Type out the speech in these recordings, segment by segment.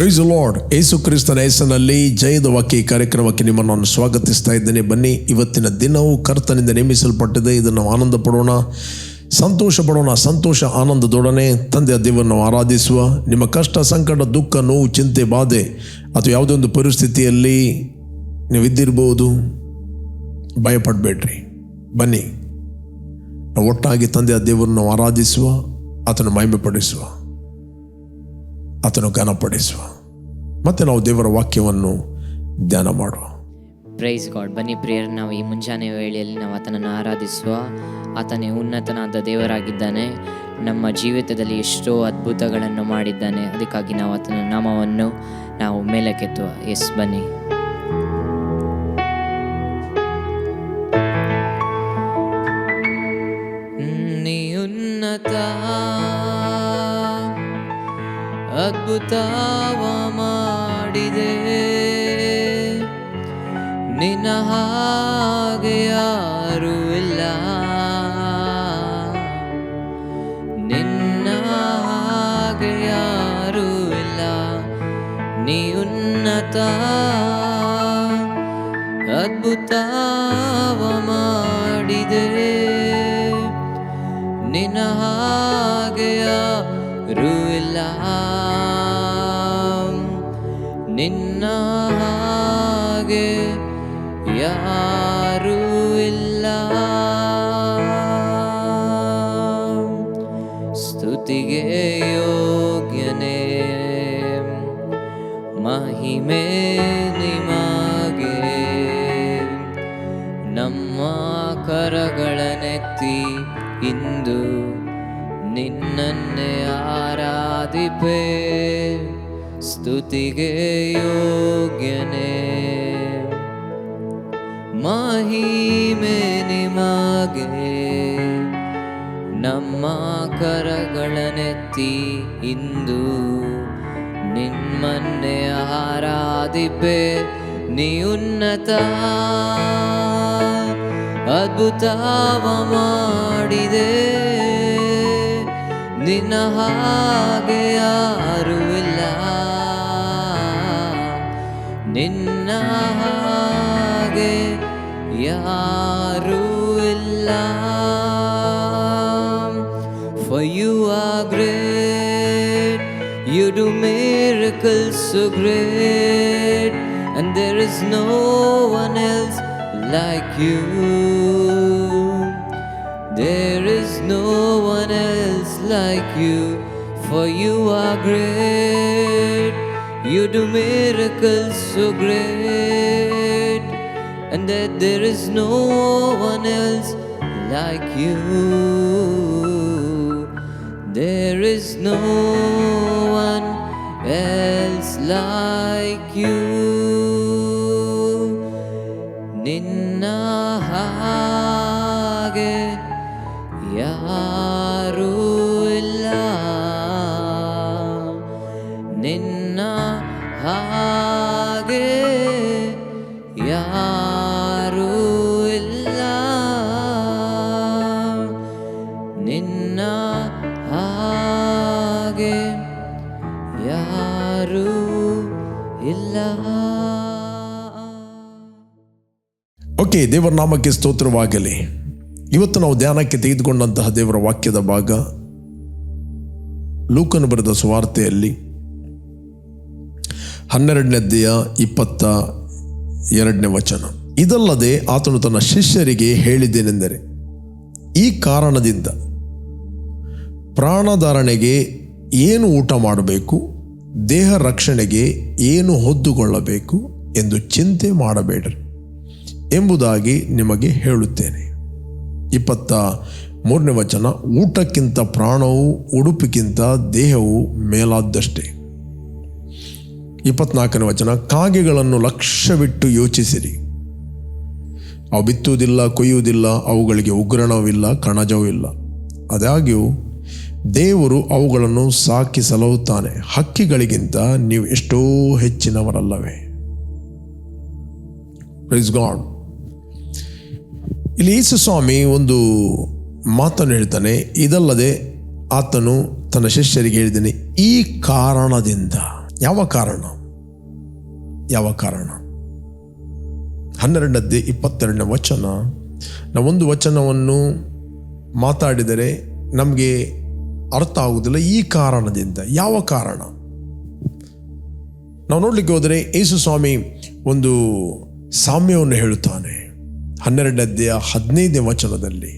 Price lord ಯೇಸು ಕ್ರಿಸ್ತನ ಹೆಸರಿನಲ್ಲಿ ಜಯದ ವಾಕ್ಯ ಕಾರ್ಯಕ್ರಮಕ್ಕೆ ನಿಮ್ಮನ್ನು ನಾನು ಸ್ವಾಗತಿಸ್ತಾ ಇದ್ದೇನೆ. ಬನ್ನಿ, ಇವತ್ತಿನ ದಿನವು ಕರ್ತನಿಂದ ನೇಮಿಸಲ್ಪಟ್ಟಿದೆ. ಇದನ್ನು ಆನಂದ ಪಡೋಣ ಸಂತೋಷ ಪಡೋಣ ಸಂತೋಷ ಆನಂದದೊಡನೆ ತಂದೆಯ ದೇವರನ್ನು ಆರಾಧಿಸುವ. ನಿಮ್ಮ ಕಷ್ಟ, ಸಂಕಟ, ದುಃಖ, ನೋವು, ಚಿಂತೆ, ಬಾಧೆ ಅಥವಾ ಯಾವುದೇ ಒಂದು ಪರಿಸ್ಥಿತಿಯಲ್ಲಿ ನೀವು ಇದ್ದಿರ್ಬೋದು ಭಯಪಡಬೇಡ್ರಿ. ಬನ್ನಿ ಒಟ್ಟಾಗಿ ತಂದೆಯ ದೇವರನ್ನು ಆರಾಧಿಸುವ, ಆತನ ಮಹಿಮೆಪಡಿಸುವ. ಆತನು ಘನಪಡಿಸುವ ಮತ್ತೆ ನಾವು ದೇವರ ವಾಕ್ಯವನ್ನು ಧ್ಯಾನ ಮಾಡುವ. ಪ್ರೈಸ್ ಗಾಡ್ ಬನ್ನಿ ಪ್ರಿಯರ್, ನಾವು ಈ ಮುಂಜಾನೆ ವೇಳೆಯಲ್ಲಿ ನಾವು ಆತನನ್ನು ಆರಾಧಿಸುವ ಆತನೇ ಉನ್ನತನಾದ ದೇವರಾಗಿದ್ದಾನೆ. ನಮ್ಮ ಜೀವಿತದಲ್ಲಿ ಎಷ್ಟೋ ಅದ್ಭುತಗಳನ್ನು ಮಾಡಿದ್ದಾನೆ. ಅದಕ್ಕಾಗಿ ನಾವು ಆತನ ನಾಮವನ್ನು ನಾವು ಮೇಲಕ್ಕೆತ್ತುವ. ಎಸ್ ಬನ್ನಿ. ಅದ್ಭುತವ ಮಾಡಿದೆ ನಿನ್ನ ಹಾಗೆ ಯಾರೂ ಇಲ್ಲ. ನಿನ್ನ ಹಾಗೆ ಯಾರೂ ಇಲ್ಲ. ನೀ ಉನ್ನತ ಅದ್ಭುತವ ಮಾಡಿದೆ ನಿನ್ನ ಹಾಗೆ ಇಲ್ಲ. ನಿನ್ನ ಸ್ತುತಿಗೆ ಯೋಗ್ಯನೇ. ಮಹಿಮೆ ನಿಮಗೆ ನಮ್ಮ ಕರಗಳನೆತ್ತಿ ಇಂದು ನಿಮ್ಮನ್ನೇ ಆರಾಧಿಪೆ. ನಿಯುನ್ನತ ಅದ್ಭುತವ ಮಾಡಿದೆ ನಿನ್ನ ಹಾಗೆ ಯಾರೂ ನಿನ್ನ ಹಾಗೆ ಯಾರೂ ಇಲ್ಲ For you are great, you do miracles so great, and there is no one else like you. There is no one else like you, for you are great. You do miracles so great, and that there is no one else like you. There is no one else like you. Nin ಇಲ್ಲ. Okay, ದೇವರ ನಾಮಕ್ಕೆ ಸ್ತೋತ್ರವಾಗಲಿ. ಇವತ್ತು ನಾವು ಧ್ಯಾನಕ್ಕೆ ತೆಗೆದುಕೊಂಡಂತಹ ದೇವರ ವಾಕ್ಯದ ಭಾಗ ಲೂಕನು ಬರೆದ ಸುವಾರ್ತೆಯಲ್ಲಿ ಹನ್ನೆರಡನೇದ್ದೆಯ ಇಪ್ಪತ್ತ ಎರಡನೇ ವಚನ. ಇದಲ್ಲದೆ ಆತನು ತನ್ನ ಶಿಷ್ಯರಿಗೆ ಹೇಳಿದ್ದೇನೆಂದರೆ, ಈ ಕಾರಣದಿಂದ ಪ್ರಾಣಧಾರಣೆಗೆ ಏನು ಊಟ ಮಾಡಬೇಕು? ದೇಹ ರಕ್ಷಣೆಗೆ ಏನು ಹೊದ್ದುಕೊಳ್ಳಬೇಕು ಎಂದು ಚಿಂತೆ ಮಾಡಬೇಡ್ರಿ ಎಂಬುದಾಗಿ ನಿಮಗೆ ಹೇಳುತ್ತೇನೆ. ಇಪ್ಪತ್ತ ಮೂರನೇ ವಚನ, ಊಟಕ್ಕಿಂತ ಪ್ರಾಣವು, ಉಡುಪಿಗಿಂತ ದೇಹವು ಮೇಲಾದಷ್ಟೇ ಇಪ್ಪತ್ನಾಲ್ಕನೇ ವಚನ, ಕಾಗೆಗಳನ್ನು ಲಕ್ಷ್ಯವಿಟ್ಟು ಯೋಚಿಸಿರಿ. ಅವು ಬಿತ್ತುವುದಿಲ್ಲ, ಕೊಯ್ಯುವುದಿಲ್ಲ, ಅವುಗಳಿಗೆ ಉಗ್ರಣವಿಲ್ಲ ಕಣಜವೂ ಇಲ್ಲ ಆದಾಗ್ಯೂ ದೇವರು ಅವುಗಳನ್ನು ಸಾಕಿ ಸಲಹುತ್ತಾನೆ ಹಕ್ಕಿಗಳಿಗಿಂತ ನೀವು ಎಷ್ಟೋ ಹೆಚ್ಚಿನವರಲ್ಲವೇ. ಪ್ರೈಸ್ ಗಾಡ್ ಇಲ್ಲಿ ಯೇಸು ಸ್ವಾಮಿ ಒಂದು ಮಾತನ್ನು ಹೇಳ್ತಾನೆ. ಇದಲ್ಲದೆ ಆತನು ತನ್ನ ಶಿಷ್ಯರಿಗೆ ಹೇಳಿದ್ದಾನೆ, ಈ ಕಾರಣದಿಂದ. ಯಾವ ಕಾರಣ? ಯಾವ ಕಾರಣ? ಹನ್ನೆರಡನೇ ಇಪ್ಪತ್ತೆರಡನೇ ವಚನ. ನಾವೊಂದು ವಚನವನ್ನು ಮಾತಾಡಿದರೆ ನಮಗೆ ಅರ್ಥ ಆಗುವುದಿಲ್ಲ ಈ ಕಾರಣದಿಂದ, ಯಾವ ಕಾರಣ? ನಾವು ನೋಡಲಿಕ್ಕೆ ಹೋದರೆ ಯೇಸು ಸ್ವಾಮಿ ಒಂದು ಸಾಮ್ಯವನ್ನು ಹೇಳುತ್ತಾನೆ. ಹನ್ನೆರಡನೇ ಹದಿನೈದನೇ ವಚನದಲ್ಲಿ,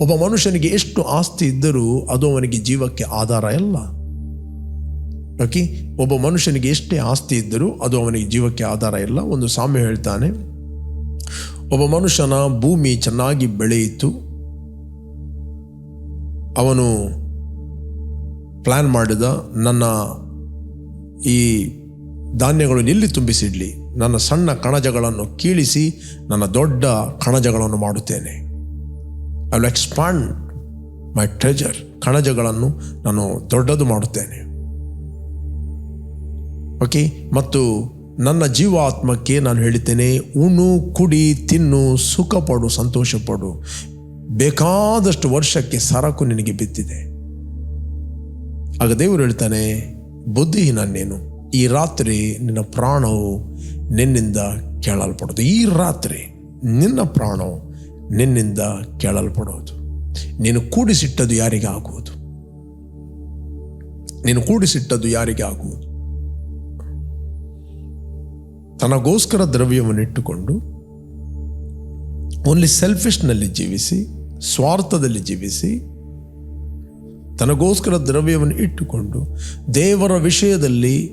ಒಬ್ಬ ಮನುಷ್ಯನಿಗೆ ಎಷ್ಟು ಆಸ್ತಿ ಇದ್ದರೂ ಅದು ಅವನಿಗೆ ಜೀವಕ್ಕೆ ಆಧಾರ ಅಲ್ಲ. ಓಕೆ, ಒಬ್ಬ ಮನುಷ್ಯನಿಗೆ ಎಷ್ಟೇ ಆಸ್ತಿ ಇದ್ದರೂ ಅದು ಅವನಿಗೆ ಜೀವಕ್ಕೆ ಆಧಾರ ಇಲ್ಲ. ಒಂದು ಸಾಮ್ಯ ಹೇಳ್ತಾನೆ, ಒಬ್ಬ ಮನುಷ್ಯನ ಭೂಮಿ ಚೆನ್ನಾಗಿ ಬೆಳೆಯಿತು. ಅವನು ಪ್ಲ್ಯಾನ್ ಮಾಡಿದ ನನ್ನ ಈ ಧಾನ್ಯಗಳು ಎಲ್ಲಿ ತುಂಬಿಸಿಡ್ಲಿ. ನನ್ನ ಸಣ್ಣ ಕಣಜಗಳನ್ನು ಕೀಳಿಸಿ ನನ್ನ ದೊಡ್ಡ ಕಣಜಗಳನ್ನು ಮಾಡುತ್ತೇನೆ. I will expand my treasure ಕಣಜಗಳನ್ನು ನಾನು ದೊಡ್ಡದು ಮಾಡುತ್ತೇನೆ. ಓಕೆ ಮತ್ತು ನನ್ನ ಜೀವಾತ್ಮಕ್ಕೆ ನಾನು ಹೇಳುತ್ತೇನೆ ಉಣು ಕುಡಿ, ತಿನ್ನು, ಸುಖಪಡು, ಸಂತೋಷಪಡು. ಸಂತೋಷ ಪಡು ಬೇಕಾದಷ್ಟು ವರ್ಷಕ್ಕೆ ಸರಕು ನಿನಗೆ ಬಿದ್ದಿದೆ. ಆಗ ದೇವರು ಹೇಳ್ತಾನೆ, ಬುದ್ಧಿಹೀನ ನೀನು. ಈ ರಾತ್ರಿ ನಿನ್ನ ಪ್ರಾಣವು ನಿನ್ನಿಂದ ಕೇಳಲ್ಪಡೋದು ಈ ರಾತ್ರಿ ನಿನ್ನ ಪ್ರಾಣವು ನಿನ್ನಿಂದ ಕೇಳಲ್ಪಡೋದು ನೀನು ಕೂಡಿಸಿಟ್ಟದ್ದು ಯಾರಿಗೆ ಆಗುವುದು? ನೀನು ಕೂಡಿಸಿಟ್ಟದ್ದು ಯಾರಿಗೆ ಆಗುವುದು? ತನಗೋಸ್ಕರ ದ್ರವ್ಯವನ್ನು ಇಟ್ಟುಕೊಂಡು ಓನ್ಲಿ ಸೆಲ್ಫಿಶ್ನಲ್ಲಿ ಜೀವಿಸಿ, ಸ್ವಾರ್ಥದಲ್ಲಿ ಜೀವಿಸಿ ತನಗೋಸ್ಕರ ದ್ರವ್ಯವನ್ನು ಇಟ್ಟುಕೊಂಡು ದೇವರ ವಿಷಯದಲ್ಲಿ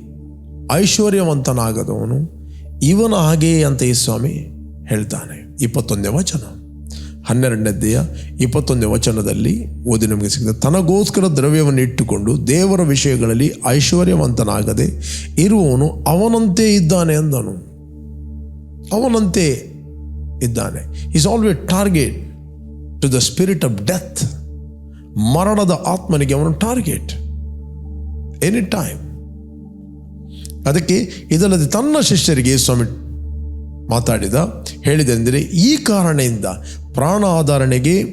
ಐಶ್ವರ್ಯವಂತನಾಗದವನು ಇವನ ಹಾಗೆಯೇ ಅಂತ ಈ ಸ್ವಾಮಿ ಹೇಳ್ತಾನೆ. ಇಪ್ಪತ್ತೊಂದನೇ ವಚನ. ಹನ್ನೆರಡನೇದ್ದೆಯ ಇಪ್ಪತ್ತೊಂದನೇ ವಚನದಲ್ಲಿ ಓದಿ ನಮಗೆ ಸಿಗ್ತದೆ ತನಗೋಸ್ಕರ ದ್ರವ್ಯವನ್ನು ಇಟ್ಟುಕೊಂಡು ದೇವರ ವಿಷಯಗಳಲ್ಲಿ ಐಶ್ವರ್ಯವಂತನಾಗದೆ ಇರುವವನು ಅವನಂತೆ ಇದ್ದಾನೆ ಅಂದನು. ಅವನಂತೆ ಇದ್ದಾನೆ. Is always target to the spirit of death ಮರಣದ ಆತ್ಮನಿಗೆ ಅವನು ಟಾರ್ಗೆಟ್. ಎನಿ ಟೈಮ್ ಅದಕ್ಕೆ ಇದಲ್ಲದೆ ತನ್ನ ಶಿಷ್ಯರಿಗೆ ಸ್ವಾಮಿ ಮಾತಾಡಿದ, ಹೇಳಿದೆಂದರೆ ಈ ಕಾರಣದಿಂದ ಪ್ರಾಣ ಆಧಾರಣೆಗೆ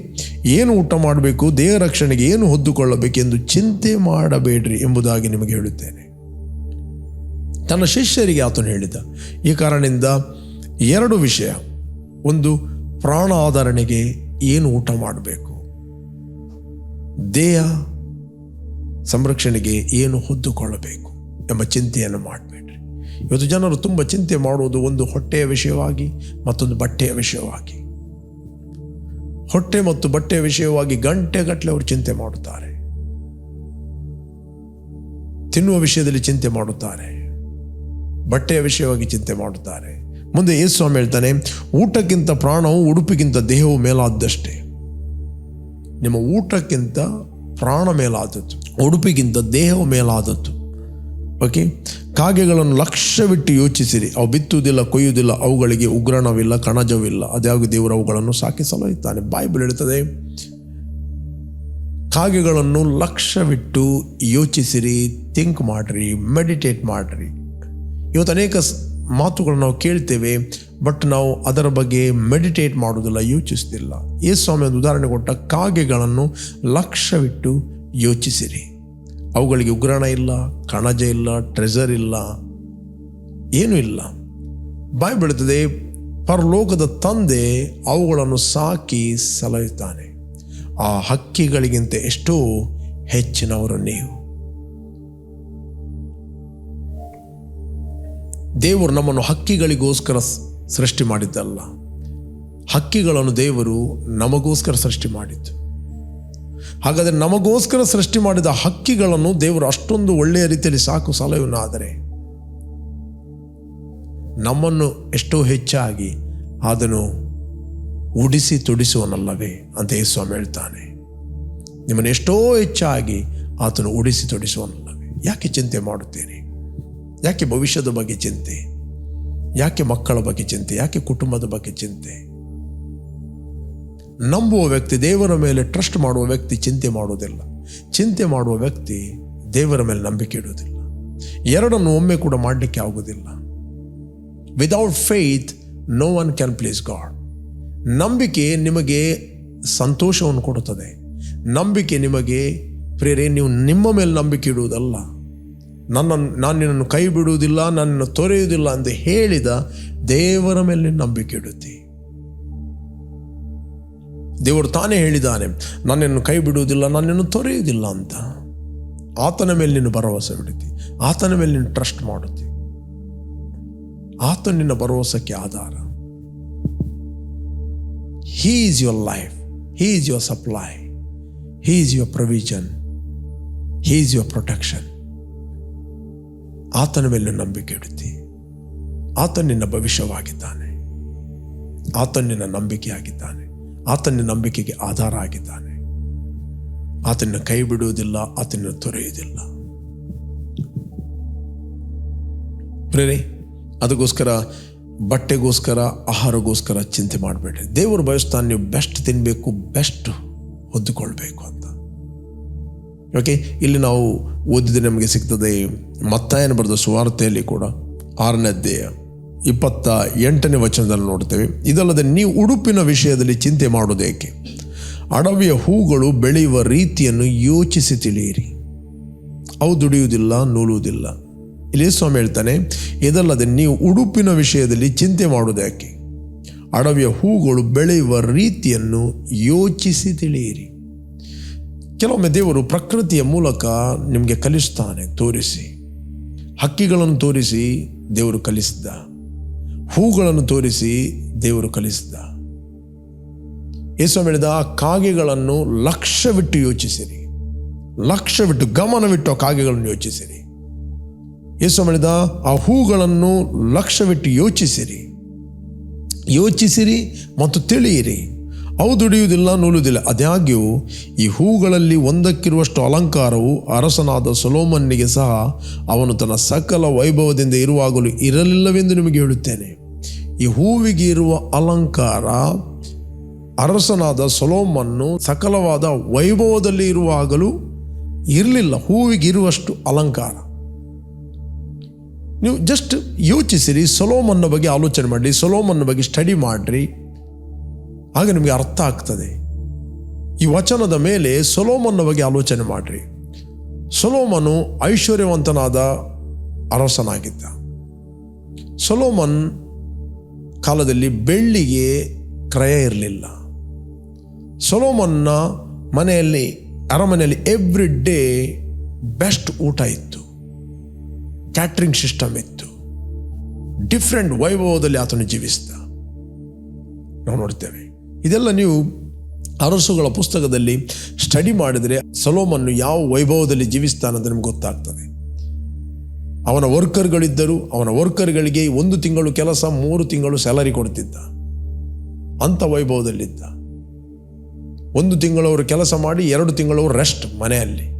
ಏನು ಊಟ ಮಾಡಬೇಕು, ದೇಹ ರಕ್ಷಣೆಗೆ ಏನು ಹೊದ್ದುಕೊಳ್ಳಬೇಕೆಂದು ಚಿಂತೆ ಮಾಡಬೇಡ್ರಿ ಎಂಬುದಾಗಿ ನಿಮಗೆ ಹೇಳುತ್ತೇನೆ. ತನ್ನ ಶಿಷ್ಯರಿಗೆ ಆತನು ಹೇಳಿದ, ಈ ಕಾರಣದಿಂದ ಎರಡು ವಿಷಯ. ಒಂದು, ಪ್ರಾಣ ಆಧಾರಣೆಗೆ ಏನು ಊಟ ಮಾಡಬೇಕು. ದೇಹ ಸಂರಕ್ಷಣೆಗೆ ಏನು ಹೊದ್ದುಕೊಳ್ಳಬೇಕು ಎಂಬ ಚಿಂತೆಯನ್ನು ಮಾಡಬೇಡ್ರಿ. ಇವತ್ತು ಜನರು ತುಂಬ ಚಿಂತೆ ಮಾಡುವುದು ಒಂದು ಹೊಟ್ಟೆಯ ವಿಷಯವಾಗಿ, ಮತ್ತೊಂದು ಬಟ್ಟೆಯ ವಿಷಯವಾಗಿ. ಹೊಟ್ಟೆ ಮತ್ತು ಬಟ್ಟೆಯ ವಿಷಯವಾಗಿ ಗಂಟೆಗಟ್ಟಲೆ ಅವರು ಚಿಂತೆ ಮಾಡುತ್ತಾರೆ. ತಿನ್ನುವ ವಿಷಯದಲ್ಲಿ ಚಿಂತೆ ಮಾಡುತ್ತಾರೆ. ಬಟ್ಟೆಯ ವಿಷಯವಾಗಿ ಚಿಂತೆ ಮಾಡುತ್ತಾರೆ. ಮುಂದೆ ಯೇಸು ಸ್ವಾಮಿ ಹೇಳ್ತಾನೆ, ಊಟಕ್ಕಿಂತ ಪ್ರಾಣವು ಉಡುಪಿಗಿಂತ ದೇಹವು ಮೇಲಾದಷ್ಟೇ ನಿಮ್ಮ ಊಟಕ್ಕಿಂತ ಪ್ರಾಣ ಮೇಲಾದದ್ದು, ಉಡುಪಿಗಿಂತ ದೇಹ ಮೇಲಾದದ್ದು. ಓಕೆ ಕಾಗೆಗಳನ್ನು ಬಿಟ್ಟು ಯೋಚಿಸಿರಿ. ಅವು ಬಿತ್ತುವುದಿಲ್ಲ, ಕೊಯ್ಯುವುದಿಲ್ಲ, ಅವುಗಳಿಗೆ ಉಗ್ರಣವಿಲ್ಲ, ಕಣಜವಿಲ್ಲ. ಅದ್ಯಾವ ದೇವರು ಅವುಗಳನ್ನು ಸಾಕಿ ಸಲಹುತ್ತಾನೆ ಬೈಬಲ್ ಹೇಳ್ತದೆ ಕಾಗೆಗಳನ್ನು ಲಕ್ಷ್ಯವಿಟ್ಟು ಯೋಚಿಸಿರಿ ಥಿಂಕ್ ಮಾಡ್ರಿ ಮೆಡಿಟೇಟ್ ಮಾಡ್ರಿ. ಇವತ್ತು ಅನೇಕ ಮಾತುಗಳನ್ನು ನಾವು ಕೇಳ್ತೇವೆ ಬಟ್ ನಾವು ಅದರ ಬಗ್ಗೆ ಮೆಡಿಟೇಟ್ ಮಾಡೋದಿಲ್ಲ ಯೋಚಿಸ್ತಿಲ್ಲ ಯೇಸು ಸ್ವಾಮಿ ಒಂದು ಉದಾಹರಣೆ ಕೊಟ್ಟ ಕಾಗೆಗಳನ್ನು ಲಕ್ಷ್ಯವಿಟ್ಟು ಯೋಚಿಸಿರಿ. ಅವುಗಳಿಗೆ ಉಗ್ರಾಣ ಇಲ್ಲ, ಕಣಜ ಇಲ್ಲ ಟ್ರೆಜರ್ ಇಲ್ಲ, ಏನೂ ಇಲ್ಲ. ಬಾಯಿ ಬಿಡುತ್ತದೆ ಪರಲೋಕದ ತಂದೆ ಅವುಗಳನ್ನು ಸಾಕಿ ಸಲಹುತ್ತಾನೆ ಆ ಹಕ್ಕಿಗಳಿಗಿಂತ ಎಷ್ಟೋ ಹೆಚ್ಚಿನವರು ನೀವು. ದೇವರು ನಮ್ಮನ್ನು ಹಕ್ಕಿಗಳಿಗೋಸ್ಕರ ಸೃಷ್ಟಿ ಮಾಡಿದ್ದಲ್ಲ. ಹಕ್ಕಿಗಳನ್ನು ದೇವರು ನಮಗೋಸ್ಕರ ಸೃಷ್ಟಿ ಮಾಡಿದ್ದು. ಹಾಗಾದರೆ ನಮಗೋಸ್ಕರ ಸೃಷ್ಟಿ ಮಾಡಿದ ಹಕ್ಕಿಗಳನ್ನು ದೇವರು ಅಷ್ಟೊಂದು ಒಳ್ಳೆಯ ರೀತಿಯಲ್ಲಿ ಸಾಕು ಸಲಹುವನಾದರೆ ನಮ್ಮನ್ನು ಎಷ್ಟೋ ಹೆಚ್ಚಾಗಿ ಅದನ್ನು ಉಡಿಸಿ ತೊಡಿಸುವನಲ್ಲವೇ ಅಂತ ಯೇಸು ಸ್ವಾಮಿ ಹೇಳ್ತಾನೆ. ನಿಮ್ಮನ್ನು ಎಷ್ಟೋ ಹೆಚ್ಚಾಗಿ ಆತನು ಉಡಿಸಿ ತೊಡಿಸುವನಲ್ಲವೇ. ಯಾಕೆ ಚಿಂತೆ ಮಾಡುತ್ತೀರಿ? ಯಾಕೆ ಭವಿಷ್ಯದ ಬಗ್ಗೆ ಚಿಂತೆ? ಯಾಕೆ ಮಕ್ಕಳ ಬಗ್ಗೆ ಚಿಂತೆ? ಯಾಕೆ ಕುಟುಂಬದ ಬಗ್ಗೆ ಚಿಂತೆ? ನಂಬುವ ವ್ಯಕ್ತಿ ದೇವರ ಮೇಲೆ ಟ್ರಸ್ಟ್ ಮಾಡುವ ವ್ಯಕ್ತಿ ಚಿಂತೆ ಮಾಡುವುದಿಲ್ಲ. ಚಿಂತೆ ಮಾಡುವ ವ್ಯಕ್ತಿ ದೇವರ ಮೇಲೆ ನಂಬಿಕೆ ಇಡುವುದಿಲ್ಲ. ಎರಡನ್ನು ಒಮ್ಮೆ ಕೂಡ ಮಾಡಲಿಕ್ಕೆ ಆಗುವುದಿಲ್ಲ. Without faith no one can please God ನಂಬಿಕೆ ನಿಮಗೆ ಸಂತೋಷವನ್ನು ಕೊಡುತ್ತದೆ. ನಂಬಿಕೆ ನಿಮಗೆ ಪ್ರೇರೆ ನೀವು ನಿಮ್ಮ ಮೇಲೆ ನಂಬಿಕೆ ಇಡುವುದಲ್ಲ. ನನ್ನನ್ನು ನಾನು ನಿನ್ನನ್ನು ಕೈ ಬಿಡುವುದಿಲ್ಲ, ನನ್ನನ್ನು ತೊರೆಯುವುದಿಲ್ಲ ಎಂದು ಹೇಳಿದ ದೇವರ ಮೇಲೆ ನಂಬಿಕೆ ಇಡುತ್ತಿ. ದೇವರು ತಾನೇ ಹೇಳಿದ್ದಾನೆ, ನನ್ನನ್ನು ಕೈ ಬಿಡುವುದಿಲ್ಲ, ನನ್ನನ್ನು ತೊರೆಯುವುದಿಲ್ಲ ಅಂತ. ಆತನ ಮೇಲೆ ನೀನು ಭರವಸೆ ಬಿಡುತ್ತಿ ಆತನ ಮೇಲೆ ನೀನು ಟ್ರಸ್ಟ್ ಮಾಡುತ್ತಿ. ಆತ ನಿನ್ನ ಭರವಸೆಕ್ಕೆ ಆಧಾರ. He is your life he is your supply he is your provision he is your protection ಆತನ ಮೇಲೆ ನಂಬಿಕೆ ಇಡುತ್ತಿ. ಆತ ನಿನ್ನ ಭವಿಷ್ಯವಾಗಿದ್ದಾನೆ. ಆತ ನಿನ್ನ ನಂಬಿಕೆಯಾಗಿದ್ದಾನೆ. ಆತನ ನಂಬಿಕೆಗೆ ಆಧಾರ ಆಗಿದ್ದಾನೆ. ಆತನ ಕೈ ಬಿಡುವುದಿಲ್ಲ ಆತನ ತೊರೆಯುವುದಿಲ್ಲ. ಪ್ರೇರೆ ಅದಕ್ಕೋಸ್ಕರ, ಬಟ್ಟೆಗೋಸ್ಕರ, ಆಹಾರಗೋಸ್ಕರ ಚಿಂತೆ ಮಾಡಬೇಡ್ರಿ ದೇವರು ಬಯಸ್ತಾನೆ, ನೀವು ಬೆಸ್ಟ್ ತಿನ್ನಬೇಕು ಬೆಸ್ಟ್ ಹೊದ್ದುಕೊಳ್ಬೇಕು ಅಂತ. ಓಕೆ ಇಲ್ಲಿ ನಾವು ಓದಿದ್ರೆ ನಮಗೆ ಸಿಗ್ತದೆ ಮತ್ತಾಯನ ಬರೆದ ಸುವಾರ್ತೆಯಲ್ಲಿ ಕೂಡ ಆರನೇ ಅಧ್ಯಾಯ ಇಪ್ಪತ್ತ ಎಂಟನೇ ವಚನದಲ್ಲಿ ನೋಡ್ತೇವೆ. ಇದಲ್ಲದೆ ನೀವು ಉಡುಪಿನ ವಿಷಯದಲ್ಲಿ ಚಿಂತೆ ಮಾಡೋದೇಕೆ ಅಡವಿಯ ಹೂಗಳು ಬೆಳೆಯುವ ರೀತಿಯನ್ನು ಯೋಚಿಸಿ ತಿಳಿಯಿರಿ. ಅವು ದುಡಿಯುವುದಿಲ್ಲ, ನೂಲುವುದಿಲ್ಲ. ಇಲ್ಲಿ ಸ್ವಾಮಿ ಹೇಳ್ತಾನೆ, ಇದಲ್ಲದೆ ನೀವು ಉಡುಪಿನ ವಿಷಯದಲ್ಲಿ ಚಿಂತೆ ಮಾಡುವುದೇಕೆ? ಅಡವಿಯ ಹೂಗಳು ಬೆಳೆಯುವ ರೀತಿಯನ್ನು ಯೋಚಿಸಿ ತಿಳಿಯಿರಿ. ಕೆಲವೊಮ್ಮೆ ದೇವರು ಪ್ರಕೃತಿಯ ಮೂಲಕ ನಿಮಗೆ ಕಲಿಸ್ತಾನೆ, ತೋರಿಸಿ. ಹಕ್ಕಿಗಳನ್ನು ತೋರಿಸಿ ದೇವರು ಕಲಿಸಿದ್ದ ಹೂಗಳನ್ನು ತೋರಿಸಿ ದೇವರು ಕಲಿಸಿದ್ದ ಯೇಸು ಹೇಳಿದ ಕಾಗೆಗಳನ್ನು ಲಕ್ಷ್ಯವಿಟ್ಟು ಯೋಚಿಸಿರಿ. ಲಕ್ಷ್ಯವಿಟ್ಟು ಗಮನವಿಟ್ಟು ಆ ಕಾಗೆಗಳನ್ನು ಯೋಚಿಸಿರಿ. ಯೇಸು ಹೇಳಿದ, ಆ ಹೂಗಳನ್ನು ಲಕ್ಷವಿಟ್ಟು ಯೋಚಿಸಿರಿ. ಯೋಚಿಸಿರಿ ಮತ್ತು ತಿಳಿಯಿರಿ. ಅವು ದುಡಿಯುವುದಿಲ್ಲ ನೂಲುವುದಿಲ್ಲ. ಅದಾಗ್ಯೂ ಈ ಹೂಗಳಲ್ಲಿ ಒಂದಕ್ಕಿರುವಷ್ಟು ಅಲಂಕಾರವು ಅರಸನಾದ ಸೊಲೋಮನ್ನಿಗೆ ಸಹ ಅವನು ತನ್ನ ಸಕಲ ವೈಭವದಿಂದ ಇರುವಾಗಲೂ ಇರಲಿಲ್ಲವೆಂದು ನಿಮಗೆ ಹೇಳುತ್ತೇನೆ. ಈ ಹೂವಿಗೆ ಇರುವ ಅಲಂಕಾರ ಅರಸನಾದ ಸೊಲೋಮನ್ನು ಸಕಲವಾದ ವೈಭವದಲ್ಲಿ ಇರುವಾಗಲೂ ಇರಲಿಲ್ಲ, ಹೂವಿಗೆ ಇರುವಷ್ಟು ಅಲಂಕಾರ. ನೀವು ಜಸ್ಟ್ ಯೋಚಿಸಿರಿ, ಸೊಲೋಮನ್ನ ಬಗ್ಗೆ ಆಲೋಚನೆ ಮಾಡಿರಿ, ಸೊಲೋಮನ್ನ ಬಗ್ಗೆ ಸ್ಟಡಿ ಮಾಡಿರಿ. ಆಗ ನಿಮಗೆ ಅರ್ಥ ಆಗ್ತದೆ. ಈ ವಚನದ ಮೇಲೆ ಸೊಲೋಮನ್ನ ಬಗ್ಗೆ ಆಲೋಚನೆ ಮಾಡಿರಿ. ಸೊಲೋಮನು ಐಶ್ವರ್ಯವಂತನಾದ ಅರಸನಾಗಿದ್ದ. ಸೊಲೋಮನ್ ಕಾಲದಲ್ಲಿ ಬೆಳ್ಳಿಗೆ ಕ್ರಯ ಇರಲಿಲ್ಲ. ಸೊಲೋಮನ್ನ ಮನೆಯಲ್ಲಿ, ಅರಮನೆಯಲ್ಲಿ ಎವ್ರಿ ಡೇ ಬೆಸ್ಟ್ ಊಟ ಇತ್ತು. ಕ್ಯಾಟ್ರಿಂಗ್ ಸಿಸ್ಟಮ್ ಇತ್ತು. ಡಿಫ್ರೆಂಟ್ ವೈಭವದಲ್ಲಿ ಆತನು ಜೀವಿಸಿದ. ನಾವು ನೋಡ್ತೇವೆ. ಇದೆಲ್ಲ ನೀವು ಅರಸುಗಳ ಪುಸ್ತಕದಲ್ಲಿ ಸ್ಟಡಿ ಮಾಡಿದರೆ ಸಲೋಮನ್ನು ಯಾವ ವೈಭವದಲ್ಲಿ ಜೀವಿಸ್ತಾನಂತ ನಿಮ್ಗೆ ಗೊತ್ತಾಗ್ತದೆ. ಅವನ ವರ್ಕರ್ಗಳಿದ್ದರು, ಅವನ ವರ್ಕರ್ಗಳಿಗೆ ಒಂದು ತಿಂಗಳು ಕೆಲಸ, ಮೂರು ತಿಂಗಳು ಸ್ಯಾಲರಿ ಕೊಡ್ತಿದ್ದ. ಅಂಥ ವೈಭವದಲ್ಲಿದ್ದ. ಒಂದು ತಿಂಗಳವರು ಕೆಲಸ ಮಾಡಿ, ಎರಡು ತಿಂಗಳವರು ರೆಸ್ಟ್ ಮನೆಯಲ್ಲಿ.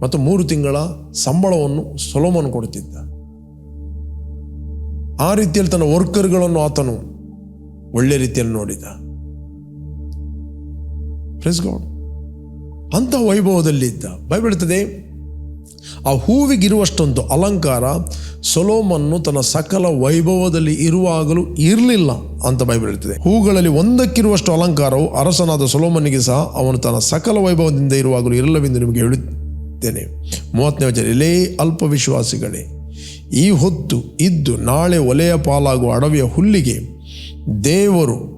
ಮತ್ತು ಮೂರು ತಿಂಗಳ ಸಂಬಳವನ್ನು ಸೊಲೋಮನ್ ಕೊಡ್ತಿದ್ದ. ಆ ರೀತಿಯಲ್ಲಿ ತನ್ನ ವರ್ಕರ್ಗಳನ್ನು ಆತನು ಒಳ್ಳೆ ರೀತಿಯಲ್ಲಿ ನೋಡಿದ. ಪ್ರೆಸ್ ಗಾಡ್ ಅಂಥ ವೈಭವದಲ್ಲಿದ್ದ ಬೈಬಲ್ ಹೇಳ್ತದೆ ಆ ಹೂವಿಗಿರುವಷ್ಟೊಂದು ಅಲಂಕಾರ ಸೊಲೋಮನ್ನು ತನ್ನ ಸಕಲ ವೈಭವದಲ್ಲಿ ಇರುವಾಗಲೂ ಇರಲಿಲ್ಲ ಅಂತ ಬೈಬಲ್ ಹೇಳ್ತದೆ ಹೂಗಳಲ್ಲಿ ಒಂದಕ್ಕಿರುವಷ್ಟು ಅಲಂಕಾರವು ಅರಸನಾದ ಸೊಲೋಮನಿಗೆ ಸಹ ಅವನು ತನ್ನ ಸಕಲ ವೈಭವದಿಂದ ಇರುವಾಗಲೂ ಇರಲ್ಲವೆಂದು ನಿಮಗೆ ಹೇಳುತ್ತೇನೆ. ಮೂವತ್ತನೇ ವಚನ, ಇಲ್ಲೇ ಅಲ್ಪ ವಿಶ್ವಾಸಿಗಳೇ, ಈ ಹೊತ್ತು ಇದ್ದು ನಾಳೆ ಒಲೆಯ ಪಾಲಾಗುವ ಅಡವಿಯ ಹುಲ್ಲಿಗೆ ದೇವರು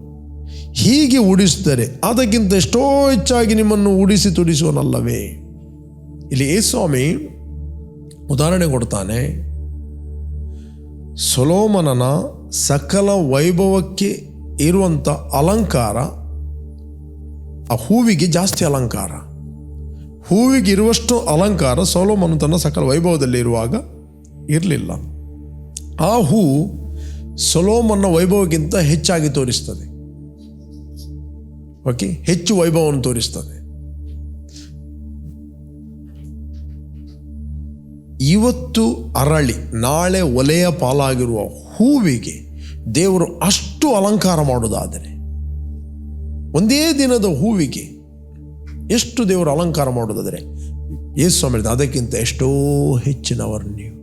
ಹೀಗೆ ಉಡಿಸಿದರೆ ಅದಕ್ಕಿಂತ ಎಷ್ಟೋ ಹೆಚ್ಚಾಗಿ ನಿಮ್ಮನ್ನು ಉಡಿಸಿ ತುಡಿಸುವನಲ್ಲವೇ? ಇಲ್ಲಿ ಸ್ವಾಮಿ ಉದಾಹರಣೆ ಕೊಡ್ತಾನೆ. ಸೊಲೋಮನನ ಸಕಲ ವೈಭವಕ್ಕೆ ಇರುವಂಥ ಅಲಂಕಾರ, ಆ ಹೂವಿಗೆ ಜಾಸ್ತಿ ಅಲಂಕಾರ. ಹೂವಿಗೆ ಇರುವಷ್ಟು ಅಲಂಕಾರ ಸೊಲೋಮನು ತನ್ನ ಸಕಲ ವೈಭವದಲ್ಲಿ ಇರುವಾಗ ಇರಲಿಲ್ಲ. ಆ ಹೂ ಸೊಲೋಮನ ವೈಭವಕ್ಕಿಂತ ಹೆಚ್ಚಾಗಿ ತೋರಿಸ್ತದೆ. ಓಕೆ ಹೆಚ್ಚು ವೈಭವವನ್ನು ತೋರಿಸ್ತದೆ. ಇವತ್ತು ಅರಳಿ, ನಾಳೆ ಒಲೆಯ ಪಾಲಾಗಿರುವ ಹೂವಿಗೆ ದೇವರು ಅಷ್ಟು ಅಲಂಕಾರ ಮಾಡೋದಾದರೆ ಒಂದೇ ದಿನದ ಹೂವಿಗೆ ಎಷ್ಟು ದೇವರು ಅಲಂಕಾರ ಮಾಡುವುದಾದರೆ, ಯೇಸು ಸ್ವಾಮಿ ಅದಕ್ಕಿಂತ ಎಷ್ಟೋ ಹೆಚ್ಚಿನವರು ನೀವು.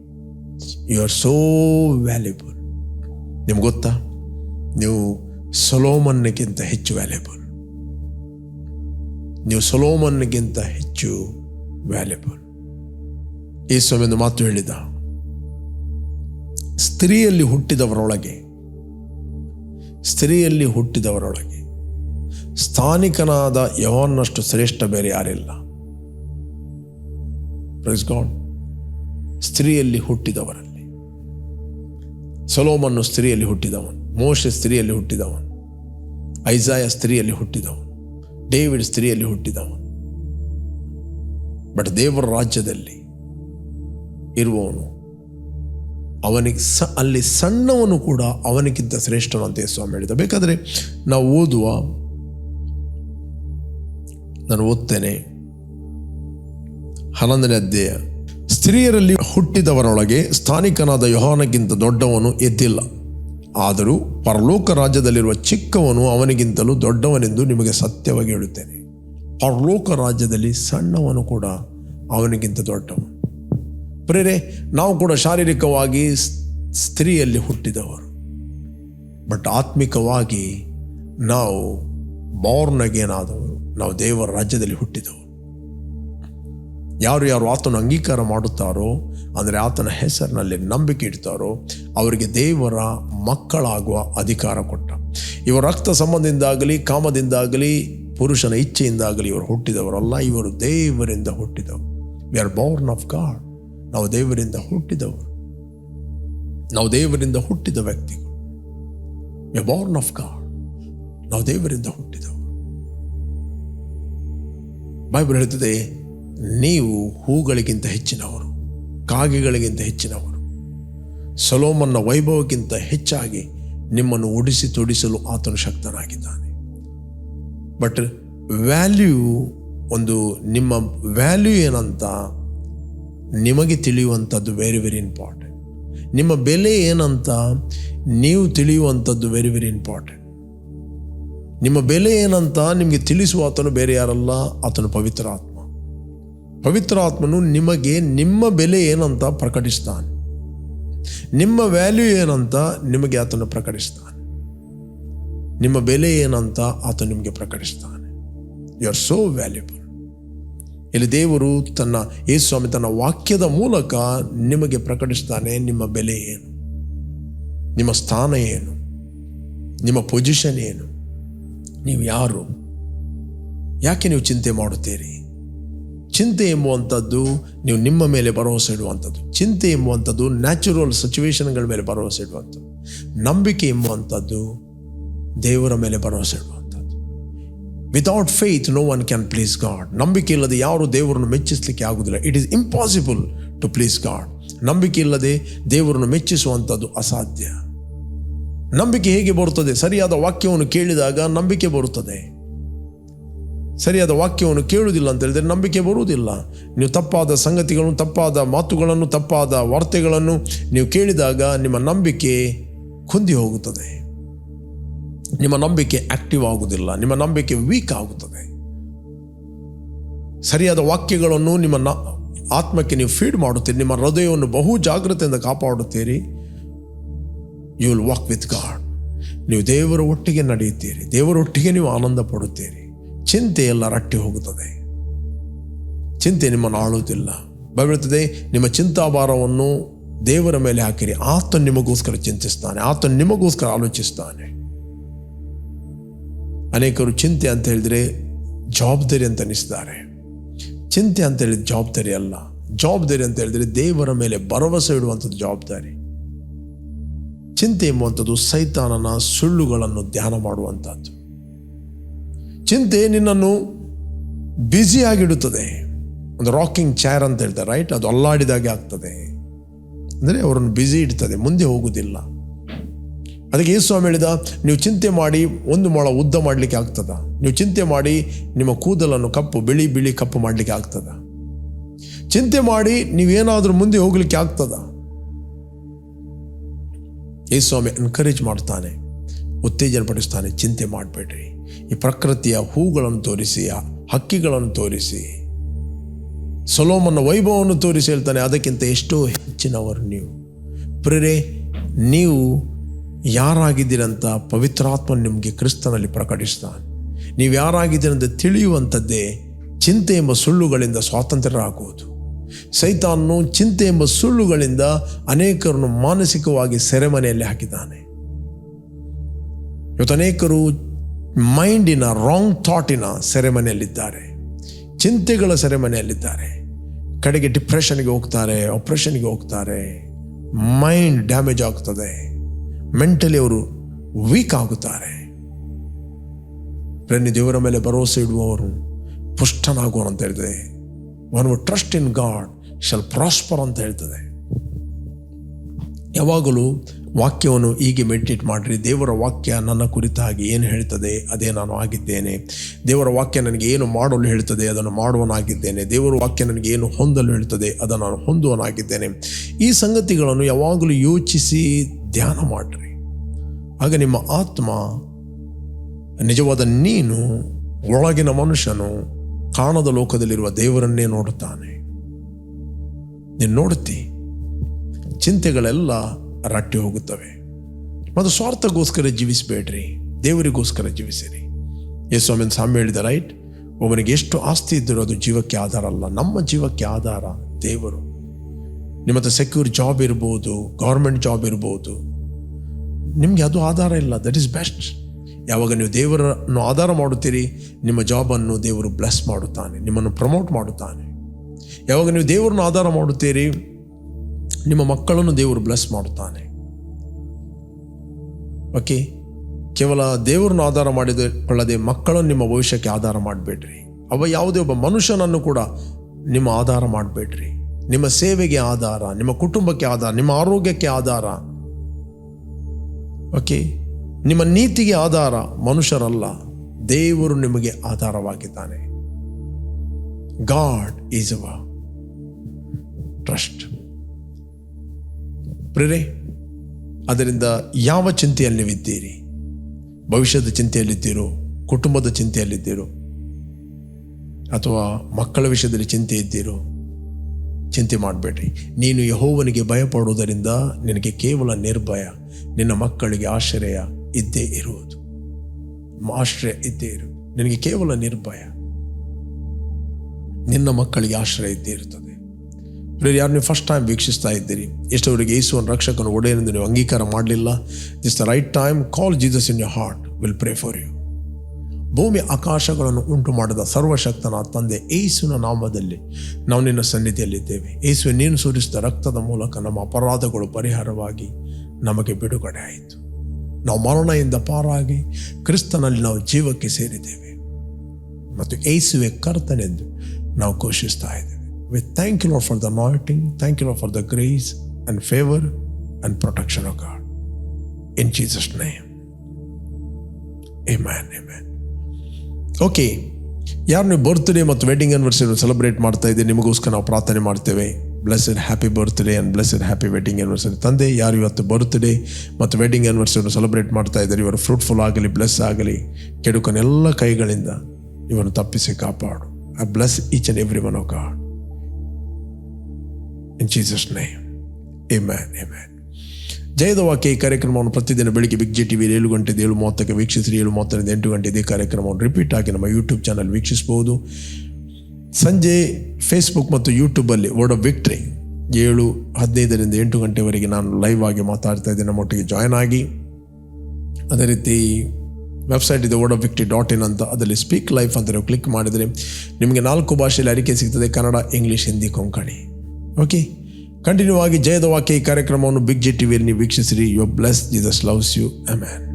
ಯು ಆರ್ ಸೋ ವ್ಯಾಲ್ಯೂಬಲ್ ನಿಮ್ಗೆ ಗೊತ್ತಾ? ನೀವು ಸೊಲೋಮನ್ನಕ್ಕಿಂತ ಹೆಚ್ಚು ವ್ಯಾಲ್ಯೂಬಲ್ ನೀವು ಸೊಲೋಮನ್ಗಿಂತ ಹೆಚ್ಚು ವ್ಯಾಲ್ಯೂಬಲ್ ಈ ಒಂದು ಮಾತು ಹೇಳಿದ, ಸ್ತ್ರೀಯಲ್ಲಿ ಹುಟ್ಟಿದವರೊಳಗೆ ಸ್ತ್ರೀಯಲ್ಲಿ ಹುಟ್ಟಿದವರೊಳಗೆ ಸ್ಥಾನಿಕನಾದ ಯವನ್ನಷ್ಟು ಶ್ರೇಷ್ಠ ಬೇರೆ ಯಾರಿಲ್ಲ. ಗಾಡ್ ಸ್ತ್ರೀಯಲ್ಲಿ ಹುಟ್ಟಿದವರಲ್ಲಿ. ಸೊಲೋಮನ್ನು ಸ್ತ್ರೀಯಲ್ಲಿ ಹುಟ್ಟಿದವನು, ಮೋಶೆ ಸ್ತ್ರೀಯಲ್ಲಿ ಹುಟ್ಟಿದವನು ಐಜಾಯ ಸ್ತ್ರೀಯಲ್ಲಿ ಹುಟ್ಟಿದವನು. ಡೇವಿಡ್ ಸ್ತ್ರೀಯಲ್ಲಿ ಹುಟ್ಟಿದವನು. ಬಟ್ ದೇವರ ರಾಜ್ಯದಲ್ಲಿ ಇರುವವನು ಅವನಿಗೆ ಸ, ಅಲ್ಲಿ ಸಣ್ಣವನು ಕೂಡ ಅವನಿಗಿಂತ ಶ್ರೇಷ್ಠನು ಅಂತ ಸ್ವಾಮಿ ಹೇಳಿದ. ಬೇಕಾದರೆ ನಾವು ಓದುವ, ನಾನು ಓದ್ತೇನೆ. ಹನ್ನೊಂದನೇ ಅಧ್ಯಾಯ. ಸ್ತ್ರೀಯರಲ್ಲಿ ಹುಟ್ಟಿದವರೊಳಗೆ ಸ್ಥಾನಿಕನಾದ ಯೋಹಾನಕ್ಕಿಂತ ದೊಡ್ಡವನು ಎದ್ದಿಲ್ಲ. ಆದರೂ ಪರಲೋಕ ರಾಜ್ಯದಲ್ಲಿರುವ ಚಿಕ್ಕವನು ಅವನಿಗಿಂತಲೂ ದೊಡ್ಡವನೆಂದು ನಿಮಗೆ ಸತ್ಯವಾಗಿ ಹೇಳುತ್ತೇನೆ. ಪರಲೋಕ ರಾಜ್ಯದಲ್ಲಿ ಸಣ್ಣವನು ಕೂಡ ಅವನಿಗಿಂತ ದೊಡ್ಡವನು. ಪ್ರೇರೆ ನಾವು ಕೂಡ ಶಾರೀರಿಕವಾಗಿ ಸ್ತ್ರೀಯಲ್ಲಿ ಹುಟ್ಟಿದವರು. ಬಟ್ ಆತ್ಮಿಕವಾಗಿ ನಾವು ಬಾರ್ನಗೇನಾದವರು ನಾವು ದೇವರ ರಾಜ್ಯದಲ್ಲಿ ಹುಟ್ಟಿದವರು. ಯಾರು ಯಾರು ಆತನ ಅಂಗೀಕಾರ ಮಾಡುತ್ತಾರೋ, ಅಂದರೆ ಆತನ ಹೆಸರಿನಲ್ಲಿ ನಂಬಿಕೆ ಇಡ್ತಾರೋ, ಅವರಿಗೆ ದೇವರ ಮಕ್ಕಳಾಗುವ ಅಧಿಕಾರ ಕೊಟ್ಟ. ಇವರ ರಕ್ತ ಸಂಬಂಧದಿಂದಾಗಲಿ, ಕಾಮದಿಂದಾಗಲಿ, ಪುರುಷನ ಇಚ್ಛೆಯಿಂದಾಗಲಿ ಇವರು ಹುಟ್ಟಿದವರಲ್ಲ, ಇವರು ದೇವರಿಂದ ಹುಟ್ಟಿದವರು. We are born of God ನಾವು ದೇವರಿಂದ ಹುಟ್ಟಿದವರು. ನಾವು ದೇವರಿಂದ ಹುಟ್ಟಿದ ವ್ಯಕ್ತಿಗಳು. ವಿ ಬಾರ್ನ್ ಆಫ್ ಗಾಡ್ ನಾವು ದೇವರಿಂದ ಹುಟ್ಟಿದವರು. ಬೈಬಲ್ ಹೇಳ್ತದೆ ನೀವು ಹೂಗಳಿಗಿಂತ ಹೆಚ್ಚಿನವರು, ಕಾಗೆಗಳಿಗಿಂತ ಹೆಚ್ಚಿನವರು. ಸೊಲೋಮನ್ನ ವೈಭವಕ್ಕಿಂತ ಹೆಚ್ಚಾಗಿ ನಿಮ್ಮನ್ನು ಉಡಿಸಿ ತೊಡಿಸಲು ಆತನು ಶಕ್ತನಾಗಿದ್ದಾನೆ. ಬಟ್ ವ್ಯಾಲ್ಯೂ ಒಂದು ನಿಮ್ಮ ವ್ಯಾಲ್ಯೂ ಏನಂತ ನಿಮಗೆ ತಿಳಿಯುವಂಥದ್ದು ವೆರಿ ವೆರಿ ಇಂಪಾರ್ಟೆಂಟ್ ನಿಮ್ಮ ಬೆಲೆ ಏನಂತ ನೀವು ತಿಳಿಯುವಂಥದ್ದು ವೆರಿ ವೆರಿ ಇಂಪಾರ್ಟೆಂಟ್ ನಿಮ್ಮ ಬೆಲೆ ಏನಂತ ನಿಮಗೆ ತಿಳಿಸುವ ಆತನು ಬೇರೆ ಯಾರಲ್ಲ, ಆತನು ಪವಿತ್ರ ಆತ್ಮ. ಪವಿತ್ರ ಆತ್ಮನು ನಿಮಗೆ ನಿಮ್ಮ ಬೆಲೆ ಏನಂತ ಪ್ರಕಟಿಸ್ತಾನೆ. ನಿಮ್ಮ ವ್ಯಾಲ್ಯೂ ಏನಂತ ನಿಮಗೆ ಆತನು ಪ್ರಕಟಿಸ್ತಾನೆ. ನಿಮ್ಮ ಬೆಲೆ ಏನಂತ ಆತ ನಿಮಗೆ ಪ್ರಕಟಿಸ್ತಾನೆ. ಯು ಆರ್ ಸೋ ವ್ಯಾಲ್ಯೂಬಲ್ ಇಲ್ಲಿ ದೇವರು ತನ್ನ ಯೇಸು ಸ್ವಾಮಿ ತನ್ನ ವಾಕ್ಯದ ಮೂಲಕ ನಿಮಗೆ ಪ್ರಕಟಿಸ್ತಾನೆ ನಿಮ್ಮ ಬೆಲೆ ಏನು? ನಿಮ್ಮ ಸ್ಥಾನ ಏನು? ನಿಮ್ಮ ಪೊಸಿಷನ್ ಏನು? ನೀವು ಯಾರು? ಯಾಕೆ ನೀವು ಚಿಂತೆ ಮಾಡುತ್ತೀರಿ? ಚಿಂತೆ ಎಂಬುವಂಥದ್ದು ನೀವು ನಿಮ್ಮ ಮೇಲೆ ಭರವಸೆ ಇಡುವಂಥದ್ದು. ಚಿಂತೆ ಎಂಬುವಂಥದ್ದು ನ್ಯಾಚುರಲ್ ಸಿಚುವೇಶನ್ಗಳ ಮೇಲೆ ಭರವಸೆ ಇಡುವಂಥದ್ದು. ನಂಬಿಕೆ ಎಂಬುವಂಥದ್ದು ದೇವರ ಮೇಲೆ ಭರವಸೆ ಇಡುವಂಥದ್ದು. Without faith no one can please God ನಂಬಿಕೆ ಇಲ್ಲದೆ ಯಾರು ದೇವರನ್ನು ಮೆಚ್ಚಿಸಲಿಕ್ಕೆ ಆಗುವುದಿಲ್ಲ. It is impossible to please God ನಂಬಿಕೆ ಇಲ್ಲದೆ ದೇವರನ್ನು ಮೆಚ್ಚಿಸುವಂಥದ್ದು ಅಸಾಧ್ಯ. ನಂಬಿಕೆ ಹೇಗೆ ಬರುತ್ತದೆ? ಸರಿಯಾದ ವಾಕ್ಯವನ್ನು ಕೇಳಿದಾಗ ನಂಬಿಕೆ ಬರುತ್ತದೆ. ಸರಿಯಾದ ವಾಕ್ಯವನ್ನು ಕೇಳುವುದಿಲ್ಲ ಅಂತ ಹೇಳಿದರೆ ನಂಬಿಕೆ ಬರುವುದಿಲ್ಲ. ನೀವು ತಪ್ಪಾದ ಸಂಗತಿಗಳನ್ನು, ತಪ್ಪಾದ ಮಾತುಗಳನ್ನು, ತಪ್ಪಾದ ವಾರ್ತೆಗಳನ್ನು ನೀವು ಕೇಳಿದಾಗ ನಿಮ್ಮ ನಂಬಿಕೆ ಕುಂದಿ ಹೋಗುತ್ತದೆ. ನಿಮ್ಮ ನಂಬಿಕೆ ಆಕ್ಟಿವ್ ಆಗುವುದಿಲ್ಲ, ನಿಮ್ಮ ನಂಬಿಕೆ ವೀಕ್ ಆಗುತ್ತದೆ. ಸರಿಯಾದ ವಾಕ್ಯಗಳನ್ನು ನಿಮ್ಮ ನ, ಆತ್ಮಕ್ಕೆ ನೀವು ಫೀಡ್ ಮಾಡುತ್ತೀರಿ, ನಿಮ್ಮ ಹೃದಯವನ್ನು ಬಹು ಜಾಗ್ರತೆಯಿಂದ ಕಾಪಾಡುತ್ತೀರಿ. You will walk with God ನೀವು ದೇವರ ಒಟ್ಟಿಗೆ ನಡೆಯುತ್ತೀರಿ, ದೇವರ ಒಟ್ಟಿಗೆ ನೀವು ಆನಂದ ಪಡುತ್ತೀರಿ ಚಿಂತೆ ಎಲ್ಲ ರಟ್ಟಿ ಹೋಗುತ್ತದೆ. ಚಿಂತೆ ನಿಮ್ಮನ್ನು ಆಳುವುದಿಲ್ಲ. ಬರುತ್ತದೆ ನಿಮ್ಮ ಚಿಂತಾಭಾರವನ್ನು ದೇವರ ಮೇಲೆ ಹಾಕಿರಿ. ಆತ ನಿಮಗೋಸ್ಕರ ಚಿಂತಿಸ್ತಾನೆ. ಆತ ನಿಮಗೋಸ್ಕರ ಆಲೋಚಿಸ್ತಾನೆ. ಅನೇಕರು ಚಿಂತೆ ಅಂತ ಹೇಳಿದ್ರೆ ಜವಾಬ್ದಾರಿ ಅಂತ ಅನಿಸ್ತಾರೆ. ಚಿಂತೆ ಅಂತ ಹೇಳಿದ್ರೆ ಜವಾಬ್ದಾರಿ ಅಲ್ಲ. ಜವಾಬ್ದಾರಿ ಅಂತ ಹೇಳಿದ್ರೆ ದೇವರ ಮೇಲೆ ಭರವಸೆ ಇಡುವಂಥದ್ದು ಜವಾಬ್ದಾರಿ. ಚಿಂತೆ ಎಂಬುವಂಥದ್ದು ಸೈತಾನನ ಸುಳ್ಳುಗಳನ್ನು ಧ್ಯಾನ ಮಾಡುವಂಥದ್ದು. ಚಿಂತೆ ನಿನ್ನನ್ನು ಬ್ಯುಸಿಯಾಗಿಡುತ್ತದೆ ಒಂದು ರಾಕಿಂಗ್ ಚೇರ್ ಅಂತ ಹೇಳ್ತಾರೆ ರೈಟ್ ಅದು ಅಲ್ಲಾಡಿದಾಗೆ ಆಗ್ತದೆ. ಅಂದರೆ ಅವರನ್ನು ಬ್ಯುಸಿ ಇಡ್ತದೆ, ಮುಂದೆ ಹೋಗುವುದಿಲ್ಲ ಅದಕ್ಕೆ ಯೇಸು ಸ್ವಾಮಿ ಹೇಳಿದ, ನೀವು ಚಿಂತೆ ಮಾಡಿ ಒಂದು ಮೊಳ ಉದ್ದ ಮಾಡಲಿಕ್ಕೆ ಆಗ್ತದ. ನೀವು ಚಿಂತೆ ಮಾಡಿ ನಿಮ್ಮ ಕೂದಲನ್ನು ಕಪ್ಪು, ಬಿಳಿ ಬಿಳಿ ಕಪ್ಪು ಮಾಡಲಿಕ್ಕೆ ಆಗ್ತದ. ಚಿಂತೆ ಮಾಡಿ ನೀವೇನಾದರೂ ಮುಂದೆ ಹೋಗಲಿಕ್ಕೆ ಆಗ್ತದ. ಯೇಸು ಸ್ವಾಮಿ ಎನ್ಕರೇಜ್ ಮಾಡ್ತಾನೆ ಉತ್ತೇಜನ ಪಡಿಸ್ತಾನೆ ಚಿಂತೆ ಮಾಡಬೇಡ್ರಿ. ಈ ಪ್ರಕೃತಿಯ ಹೂಗಳನ್ನು ತೋರಿಸಿ ಹಕ್ಕಿಗಳನ್ನು ತೋರಿಸಿ. ಸೊಲೋಮನ್ನ ವೈಭವವನ್ನು ತೋರಿಸಿ ಹೇಳ್ತಾನೆ, ಅದಕ್ಕಿಂತ ಎಷ್ಟೋ ಹೆಚ್ಚಿನವರು ನೀವು. ಪ್ರೇರೆ ನೀವು ಯಾರಾಗಿದ್ದೀರಂತ ಪವಿತ್ರಾತ್ಮ ನಿಮಗೆ ಕ್ರಿಸ್ತನಲ್ಲಿ ಪ್ರಕಟಿಸ್ತಾನೆ. ನೀವು ಯಾರಾಗಿದ್ದೀರಂತ ತಿಳಿಯುವಂಥದ್ದೇ ಚಿಂತೆ ಎಂಬ ಸುಳ್ಳುಗಳಿಂದ ಸ್ವಾತಂತ್ರ್ಯರಾಗುವುದು. ಸೈತಾನು ಚಿಂತೆ ಎಂಬ ಸುಳ್ಳುಗಳಿಂದ ಅನೇಕರನ್ನು ಮಾನಸಿಕವಾಗಿ ಸೆರೆಮನೆಯಲ್ಲಿ ಹಾಕಿದ್ದಾನೆ. ಇವತ್ತು ಅನೇಕರು ಮೈಂಡಿನ ರಾಂಗ್ ಥಾಟಿನ ಸೆರೆಮನೆಯಲ್ಲಿದ್ದಾರೆ. ಚಿಂತೆಗಳ ಸೆರೆಮನೆಯಲ್ಲಿದ್ದಾರೆ. ಕಡೆಗೆ ಡಿಪ್ರೆಷನ್ಗೆ ಹೋಗ್ತಾರೆ ಆಪ್ರೇಷನ್ಗೆ ಹೋಗ್ತಾರೆ. ಮೈಂಡ್ ಡ್ಯಾಮೇಜ್ ಆಗ್ತದೆ. ಮೆಂಟಲಿ ಅವರು ವೀಕ್ ಆಗುತ್ತಾರೆ. ಪ್ರೇರಣಿ ದೇವರ ಮೇಲೆ ಭರವಸೆ ಇಡುವವರು ಪುಷ್ಟನಾಗುವರು ಅಂತ ಹೇಳ್ತದೆ one trust in God shall prosper ಅಂತ ಹೇಳ್ತದೆ. ಯಾವಾಗಲೂ ವಾಕ್ಯವನ್ನು ಹೀಗೆ ಮೆಡಿಟೇಟ್ ಮಾಡಿರಿ, ದೇವರ ವಾಕ್ಯ ನನ್ನ ಕುರಿತಾಗಿ ಏನು ಹೇಳ್ತದೆ ಅದೇ ನಾನು ಆಗಿದ್ದೇನೆ. ದೇವರ ವಾಕ್ಯ ನನಗೆ ಏನು ಮಾಡಲು ಹೇಳ್ತದೆ ಅದನ್ನು ಮಾಡುವನಾಗಿದ್ದೇನೆ. ದೇವರ ವಾಕ್ಯ ನನಗೆ ಏನು ಹೊಂದಲು ಹೇಳ್ತದೆ ಅದನ್ನು ನಾನು ಹೊಂದುವನಾಗಿದ್ದೇನೆ. ಈ ಸಂಗತಿಗಳನ್ನು ಯಾವಾಗಲೂ ಯೋಚಿಸಿ ಧ್ಯಾನ ಮಾಡಿರಿ. ಆಗ ನಿಮ್ಮ ಆತ್ಮ ನಿಜವಾದ ನೀನು, ಒಳಗಿನ ಮನುಷ್ಯನು, ಕಾಣದ ಲೋಕದಲ್ಲಿರುವ ದೇವರನ್ನೇ ನೋಡುತ್ತಾನೆ. ನೀನು ನೋಡುತ್ತಿ? ಚಿಂತೆಗಳೆಲ್ಲ ರಟ್ಟಿ ಹೋಗುತ್ತವೆ. ಮತ್ತು ಸ್ವಾರ್ಥಗೋಸ್ಕರ ಜೀವಿಸಬೇಡ್ರಿ. ದೇವರಿಗೋಸ್ಕರ ಜೀವಿಸಿರಿ. ಎಸ್ ಸ್ವಾಮಿನ ಸಾಮ್ಯ ಹೇಳಿದ ರೈಟ್, ಒಬ್ಬನಿಗೆ ಎಷ್ಟು ಆಸ್ತಿ ಇದ್ದರೂ ಅದು ಜೀವಕ್ಕೆ ಆಧಾರ ಅಲ್ಲ. ನಮ್ಮ ಜೀವಕ್ಕೆ ಆಧಾರ ದೇವರು. ನಿಮ್ಮ ಸೆಕ್ಯೂರ್ ಜಾಬ್ ಇರ್ಬೋದು ಗೌರ್ಮೆಂಟ್ ಜಾಬ್ ಇರ್ಬೋದು. ನಿಮಗೆ ಅದು ಆಧಾರ ಇಲ್ಲ. ದಟ್ ಈಸ್ ಬೆಸ್ಟ್ ಯಾವಾಗ ನೀವು ದೇವರನ್ನು ಆಧಾರ ಮಾಡುತ್ತೀರಿ, ನಿಮ್ಮ ಜಾಬನ್ನು ದೇವರು ಬ್ಲೆಸ್ ಮಾಡುತ್ತಾನೆ, ನಿಮ್ಮನ್ನು ಪ್ರಮೋಟ್ ಮಾಡುತ್ತಾನೆ. ಯಾವಾಗ ನೀವು ದೇವರನ್ನು ಆಧಾರ ಮಾಡುತ್ತೀರಿ ನಿಮ್ಮ ಮಕ್ಕಳನ್ನು ದೇವರು ಬ್ಲೆಸ್ ಮಾಡುತ್ತಾನೆ. ಓಕೆ ಕೇವಲ ದೇವರನ್ನು ಆಧಾರ ಮಾಡಿಕೊಳ್ಳದೆ ಮಕ್ಕಳನ್ನು ನಿಮ್ಮ ಭವಿಷ್ಯಕ್ಕೆ ಆಧಾರ ಮಾಡಬೇಡ್ರಿ. ಅವ ಯಾವುದೇ ಒಬ್ಬ ಮನುಷ್ಯನನ್ನು ಕೂಡ ನಿಮ್ಮ ಆಧಾರ ಮಾಡಬೇಡ್ರಿ. ನಿಮ್ಮ ಸೇವೆಗೆ ಆಧಾರ, ನಿಮ್ಮ ಕುಟುಂಬಕ್ಕೆ ಆಧಾರ, ನಿಮ್ಮ ಆರೋಗ್ಯಕ್ಕೆ ಆಧಾರ. ಓಕೆ ನಿಮ್ಮ ನೀತಿಗೆ ಆಧಾರ ಮನುಷ್ಯರಲ್ಲ, ದೇವರು ನಿಮಗೆ ಆಧಾರವಾಗಿದ್ದಾನೆ. ಗಾಡ್ ಈಸ್ ಅವ ಟ್ರಸ್ಟ್ ಪ್ರೇರೆ ಅದರಿಂದ ಯಾವ ಚಿಂತೆಯಲ್ಲಿ ನೀವಿದ್ದೀರಿ? ಭವಿಷ್ಯದ ಚಿಂತೆಯಲ್ಲಿದ್ದೀರೋ, ಕುಟುಂಬದ ಚಿಂತೆಯಲ್ಲಿದ್ದೀರೋ, ಅಥವಾ ಮಕ್ಕಳ ವಿಷಯದಲ್ಲಿ ಚಿಂತೆ ಇದ್ದೀರೋ, ಚಿಂತೆ ಮಾಡಬೇಡ್ರಿ. ನೀನು ಯಹೋವನಿಗೆ ಭಯಪಡುವುದರಿಂದ ನಿನಗೆ ಕೇವಲ ನಿರ್ಭಯ, ನಿನ್ನ ಮಕ್ಕಳಿಗೆ ಆಶ್ರಯ ಇದ್ದೇ ಇರುವುದು. ಆಶ್ರಯ ಇದ್ದೇ ಇರುವುದು ನಿನಗೆ ಕೇವಲ ನಿರ್ಭಯ. ನಿನ್ನ ಮಕ್ಕಳಿಗೆ ಆಶ್ರಯ ಇದ್ದೇ ಇರುತ್ತದೆ. ಪ್ರೇರ್ ಯಾರು ನೀವು ಫಸ್ಟ್ ಟೈಮ್ ವೀಕ್ಷಿಸ್ತಾ ಇದ್ದೀರಿ. ಎಷ್ಟವರಿಗೆ ಯೇಸುವನ್ನು ರಕ್ಷಕನ ಒಡೆಯನೆಂದು ನೀವು ಅಂಗೀಕಾರ ಮಾಡಲಿಲ್ಲ. This the right time call Jesus in your heart will pray for you ಭೂಮಿ ಆಕಾಶಗಳನ್ನು ಉಂಟು ಮಾಡಿದ ಸರ್ವಶಕ್ತನ ತಂದೆ ಏಸುವಿನ ನಾಮದಲ್ಲಿ ನಾವು ನಿನ್ನ ಸನ್ನಿಧಿಯಲ್ಲಿದ್ದೇವೆ. ಏಸುವೆ ನೀನು ಸುರಿಸಿದ ರಕ್ತದ ಮೂಲಕ ನಮ್ಮ ಅಪರಾಧಗಳು ಪರಿಹಾರವಾಗಿ ನಮಗೆ ಬಿಡುಗಡೆ ಆಯಿತು. ನಾವು ಮರಣದಿಂದ ಪಾರಾಗಿ ಕ್ರಿಸ್ತನಲ್ಲಿ ನಾವು ಜೀವಕ್ಕೆ ಸೇರಿದ್ದೇವೆ. ಮತ್ತು ಏಸುವೆ ಕರ್ತನೆಂದು ನಾವು ಘೋಷಿಸ್ತಾ ಇದ್ದೇವೆ. We thank you Lord, for the anointing. Thank you Lord, for the grace and favour and protection of God. In Jesus' name Amen, amen. Okay ಯಾರು ನೀವು ಬರ್ತ್ಡೇ ಮತ್ತು ವೆಡ್ಡಿಂಗ್ ಆನಿವರ್ಸರಿ ಸೆಲೆಬ್ರೇಟ್ ಮಾಡ್ತಾ ಇದ್ದೀರಿ ನಿಮಗೋಸ್ಕರ ನಾವು ಪ್ರಾರ್ಥನೆ ಮಾಡ್ತೇವೆ blessed happy birthday and blessed happy wedding anniversary ತಂದೆ ಯಾರು ಇವತ್ತು ಬರ್ತ್ಡೇ ಮತ್ತು ವೆಡ್ಡಿಂಗ್ ಆನಿವರ್ಸರಿ ಸೆಲೆಬ್ರೇಟ್ ಮಾಡ್ತಾ ಇದ್ದಾರೆ ಇವರು ಫ್ರೂಟ್ಫುಲ್ ಆಗಲಿ ಬ್ಲೆಸ್ ಆಗಲಿ ಕೆಡುಕನೆಲ್ಲ ಕೈಗಳಿಂದ ಇವನ್ನು ತಪ್ಪಿಸಿ ಕಾಪಾಡು I bless each and every one of God in Jesus name amen ಜಯದ ವಾಕ್ಯ ಈ ಕಾರ್ಯಕ್ರಮವನ್ನು ಪ್ರತಿದಿನ ಬೆಳಿಗ್ಗೆ ಬಿಗ್ ಜಿ ಟಿ ವಿಲಿ ಏಳು ಗಂಟೆದ ಏಳು ಮೂವತ್ತಕ್ಕೆ ವೀಕ್ಷಿಸಿರಿ. ಏಳು ಮೂವತ್ತರಿಂದ ಎಂಟು ಗಂಟೆ ಇದೇ ಕಾರ್ಯಕ್ರಮವನ್ನು ರಿಪೀಟ್ ಆಗಿ ನಮ್ಮ ಯೂಟ್ಯೂಬ್ ಚಾನಲ್ ವೀಕ್ಷಿಸಬಹುದು. ಸಂಜೆ ಫೇಸ್ಬುಕ್ ಮತ್ತು ಯೂಟ್ಯೂಬಲ್ಲಿ ವರ್ಡ್ ಆಫ್ ವಿಕ್ಟ್ರಿ ಏಳು, ಹದಿನೈದರಿಂದ ಎಂಟು ಗಂಟೆವರೆಗೆ ನಾನು ಲೈವ್ ಆಗಿ ಮಾತಾಡ್ತಾ ಇದ್ದೇನೆ. ನಮ್ಮೊಟ್ಟಿಗೆ ಜಾಯ್ನ್ ಆಗಿ. ಅದೇ ರೀತಿ ವೆಬ್ಸೈಟ್ ಇದೆ word of victory dot in ಅಂತ. ಅದರಲ್ಲಿ ಸ್ಪೀಕ್ ಲೈಫ್ ಅಂತ ನೀವು ಕ್ಲಿಕ್ ಮಾಡಿದರೆ ನಿಮಗೆ ನಾಲ್ಕು ಭಾಷೆಯಲ್ಲಿ ಅರಿಕೆ ಸಿಗ್ತದೆ. Kannada English Hindi Konkani. Okay continue ಆಗಿ ಜಯದ ವಾಕ್ಯ ಈ ಕಾರ್ಯಕ್ರಮವನ್ನು ಬಿಗ್ ಜಿ ಟಿವಿಯಲ್ಲಿ ನೀವು ವೀಕ್ಷಿಸಿರಿ you bless Jesus loves you amen